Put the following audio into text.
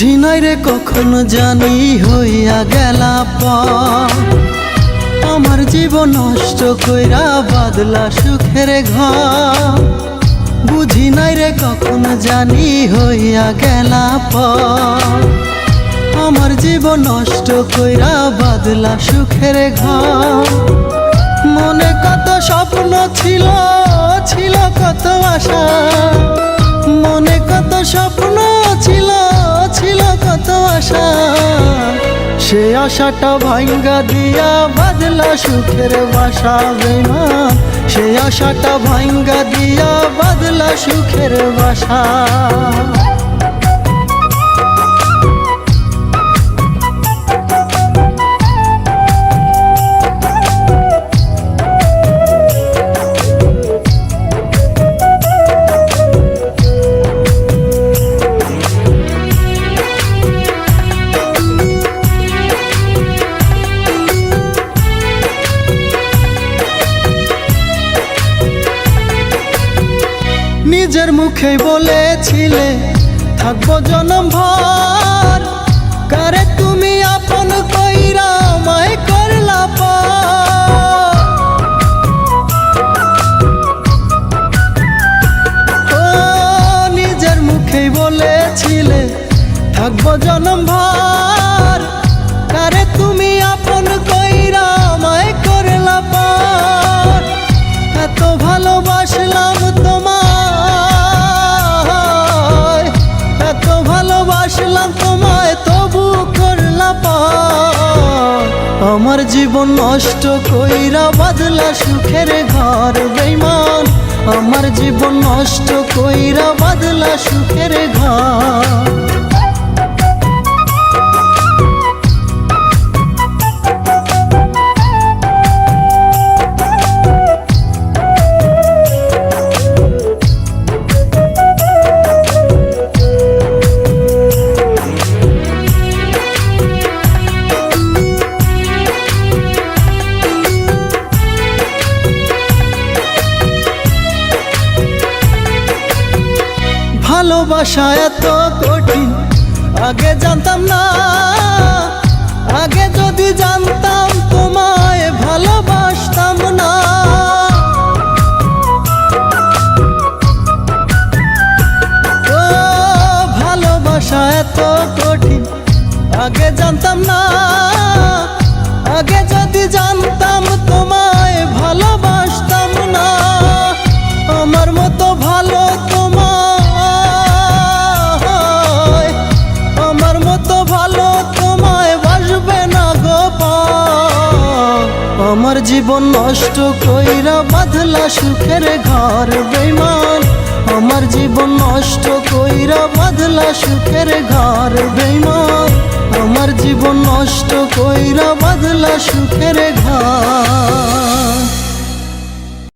বুঝি রে কখন জানি হইয়া গেলা পর। আমার জীবন নষ্ট কইরা বাদলা সুখের ঘর। বুঝি নাই রে কখন জানি হইয়া গেলা পর। আমার জীবন নষ্ট কইরা বাদলা সুখের ঘর। মনে কত স্বপ্ন ছিল ছিল কত আশা সে আশাটা ভাঙ্গা দিয়া বাদলা সুখের বাসা বেমা। সে আশাটা ভাঙ্গা দিয়া বাদলা সুখের বাসা। নিজের মুখে বলেছিলে, থাকব জনম ভর কারে তুমি আপন কইরা করলা। ও, নিজের মুখেই বলেছিলে, থাকব জনম ভর আমার জীবন নষ্ট কইরা বাদলা সুখের ঘর বেইমান। আমার জীবন নষ্ট কইরা বাদলা সুখের ঘর। ভালোবাসা এত কঠিন। আগে জানতাম না, আগে যদি জানতাম তোমায় ভালোবাসতাম না। ও, ভালোবাসা এত কঠিন। আগে জানতাম না আমার জীবন নষ্ট কইরা বাঁধলা সুখের ঘর বেমান আমার জীবন নষ্ট কইরা বাঁধলা সুখের ঘর বেমান আমার জীবন নষ্ট কইরা বাঁধলা সুখের ঘর।